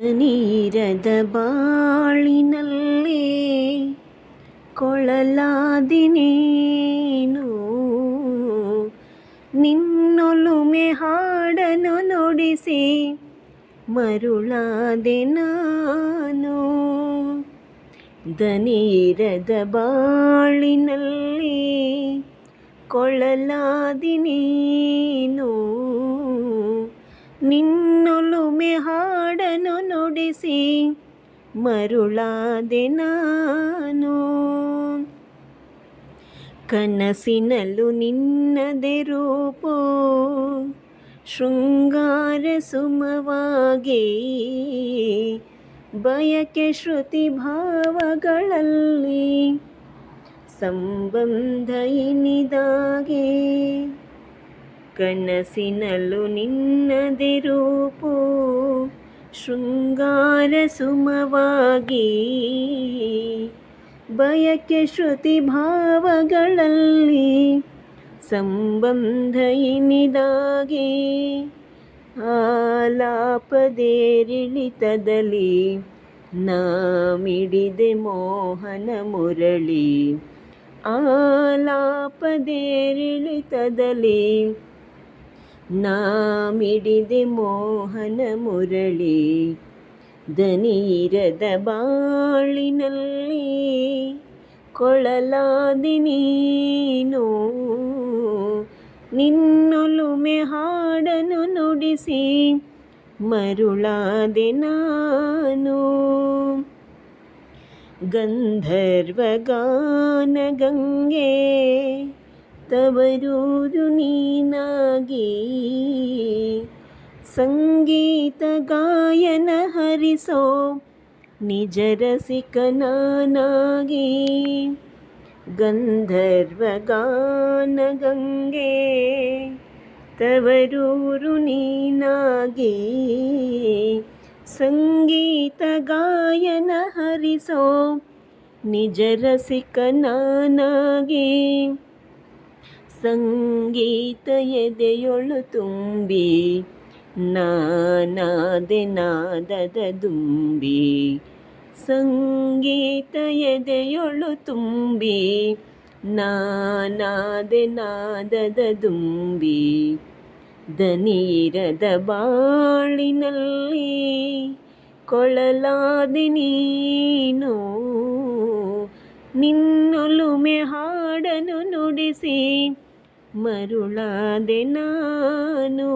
ನೀರದ ಬಾಳಿನಲ್ಲಿ ಕೊಳಲಾದಿನೇನು ನಿನ್ನೊಲುಮೆ ಹಾಡನು ನುಡಿಸಿ ಮರುಳಾದೆ ನಾನು. ದನೀರದ ಬಾಳಿನಲ್ಲಿ ಕೊಳಲಾದಿನೇನು ನಿನ್ನೊಲುಮೆ ಹಾಡನು ನುಡಿಸಿ ಮರುಳಾದೆ ನಾನು. ಕನಸಿನಲ್ಲೂ ನಿನ್ನದೆ ರೂಪೋ, ಶೃಂಗಾರ ಸುಮವಾಗಿ. ಬಯಕೆ ಶ್ರುತಿ ಭಾವಗಳಲ್ಲಿ ಸಂಬಂಧ ಇನಿದಾಗೆ. ಕನಸಿನಲ್ಲೂ ನಿನ್ನದೆ ರೂಪೋ ಶೃಂಗಾರ ಸುಮವಾಗಿ ಬಯಕೆ ಶ್ರುತಿ ಭಾವಗಳಲ್ಲಿ ಸಂಬಂಧ ಇನಿದಾಗೆ ಆಲಾಪದೇರಿಳಿತದಲ್ಲಿ ನಾಮಿಡಿದೆ ಮೋಹನ ಮುರಳಿ. ಆಲಾಪದೇರಿಳಿತದಲ್ಲಿ ನಾ ಮಿಡಿದೆ ಮೋಹನ ಮುರಳಿ, ದನಿರದ ಬಾಳಿನಲ್ಲಿ ಕೊಳಲಾದಿ ನೀನು. ನಿನ್ನೊಲುಮೆ ಹಾಡನು ನುಡಿಸಿ, ಮರುಳಾದೆ ನಾನು. ಗಂಧರ್ವ ಗಾನ ಗಂಗೆ ತವರೂರು ನೀನಾಗಿ ಸಂಗೀತ ಗಾಯನ ಹರಿಸೋ ನಿಜ ರಸಿಕ ನಾನಾಗಿ ಗಂಧರ್ವ ಗಾನ ಗಂಗೆ ತವರೂರು ನೀನಾಗಿ ಸಂಗೀತ ಗಾಯನ ಹರಿಸೋ ನಿಜ ರಸಿಕ ನಾನಾಗಿ ಸಂಗೀತ ಎದೆಯೊಳು ತುಂಬಿ, ನಾನಾದೆ ನಾದದ ದುಂಬಿ. ಸಂಗೀತ ಎದೆಯೊಳು ತುಂಬಿ, ನಾನಾದೆ ನಾದದ ದುಂಬಿ. ದನೀರದ ಬಾಳಿನಲ್ಲಿ ಕೊಳಲಾದೆ ನೀನು, ನಿನ್ನೊಲುಮೆ ಹಾಡನು ನುಡಿಸಿ. ಮರುಳಾದೆ ನಾನು